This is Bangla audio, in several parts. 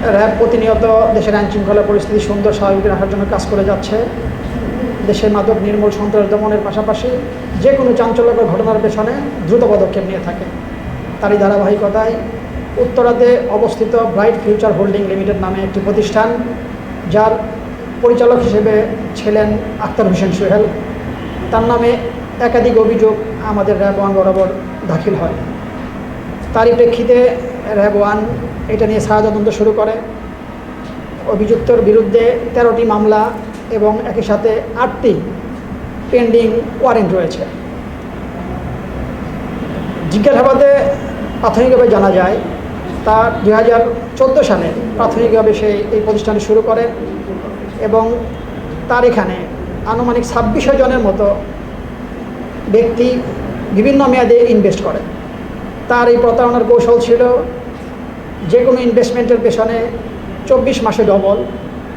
র্যাব প্রতিনিয়ত দেশের আইন শৃঙ্খলা পরিস্থিতি সুন্দর, স্বাভাবিক রাখার জন্য কাজ করে যাচ্ছে। দেশের মাদক নির্মূল সন্ত্রাস দমনের পাশাপাশি যে কোনো চাঞ্চল্যকর ঘটনার পেছনে দ্রুত পদক্ষেপ নিয়ে থাকে। তারই ধারাবাহিকতায় উত্তরাতে অবস্থিত ব্রাইট ফিউচার হোল্ডিং লিমিটেড নামে একটি প্রতিষ্ঠান, যার পরিচালক হিসেবে ছিলেন আক্তার হোসেন সোহেল। তার নামে একাধিক অভিযোগ আমাদের র্যাব ওয়ান বরাবর দাখিল হয়। তারই প্রেক্ষিতে র্যাব এটা নিয়ে ছায়া তদন্ত শুরু করে। অভিযুক্তর বিরুদ্ধে তেরোটি মামলা এবং একই সাথে আটটি পেন্ডিং ওয়ারেন্ট রয়েছে। জিজ্ঞাসাবাদে প্রাথমিকভাবে জানা যায়, তার দুই হাজার চোদ্দ সালে প্রাথমিকভাবে সে এই প্রতিষ্ঠানটি শুরু করে এবং তার এখানে আনুমানিক ছাব্বিশশো জনের মতো ব্যক্তি বিভিন্ন মেয়াদে ইনভেস্ট করে। তার এই প্রতারণার কৌশল ছিল যে কোনো ইনভেস্টমেন্টের পেছনে চব্বিশ মাসে ডবল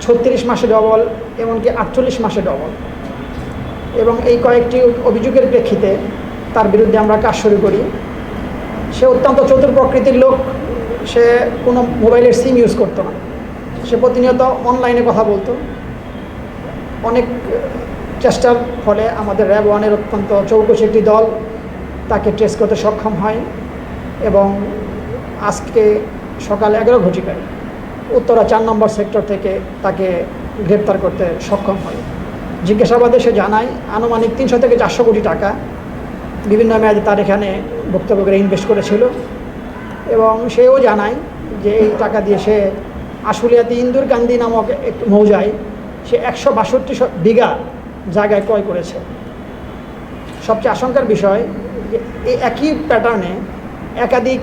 ছত্রিশ মাসে ডবল এমনকি আটচল্লিশ মাসে ডবল এবং এই কয়েকটি অভিযোগের প্রেক্ষিতে তার বিরুদ্ধে আমরা কাজ শুরু করি। সে অত্যন্ত চতুর প্রকৃতির লোক, সে কোনো মোবাইলের সিম ইউজ করতো না। সে প্রতিনিয়ত অনলাইনে কথা বলতো। অনেক চেষ্টার ফলে আমাদের র্যাব ওয়ানের অত্যন্ত চৌকস একটি দল তাকে ট্রেস করতে সক্ষম হয়। এবং আজকে সকাল এগারো ঘটিকায় উত্তরা চার নম্বর সেক্টর থেকে তাকে গ্রেপ্তার করতে সক্ষম হয়। জিজ্ঞাসাবাদে সে জানায়, আনুমানিক তিনশো থেকে চারশো কোটি টাকা বিভিন্ন মেয়াদে তার এখানে করে ইনভেস্ট করেছিল এবং সেও জানায় যে এই টাকা দিয়ে সে আশুলিয়াতে ইন্দুর গান্ধী নামক এক মৌজায় সে একশো বাষট্টি বিঘা জায়গায় ক্রয় করেছে। সবচেয়ে আশঙ্কার বিষয় যে এই একই প্যাটার্নে একাধিক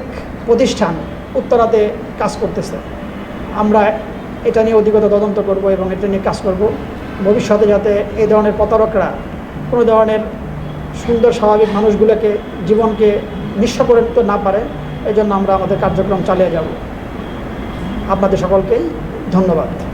প্রতিষ্ঠান উত্তরাতে কাজ করতেছে। আমরা এটা নিয়ে অধিকতা তদন্ত করব এবং এটা নিয়ে কাজ করব। ভবিষ্যতে যাতে এই ধরনের প্রতারকরা কোনো ধরনের সুন্দর, স্বাভাবিক মানুষগুলোকে, জীবনকে নিঃস্ব করে দিতে না পারে এই জন্য আমরা আমাদের কার্যক্রম চালিয়ে যাব। আপনাদের সকলকেই ধন্যবাদ।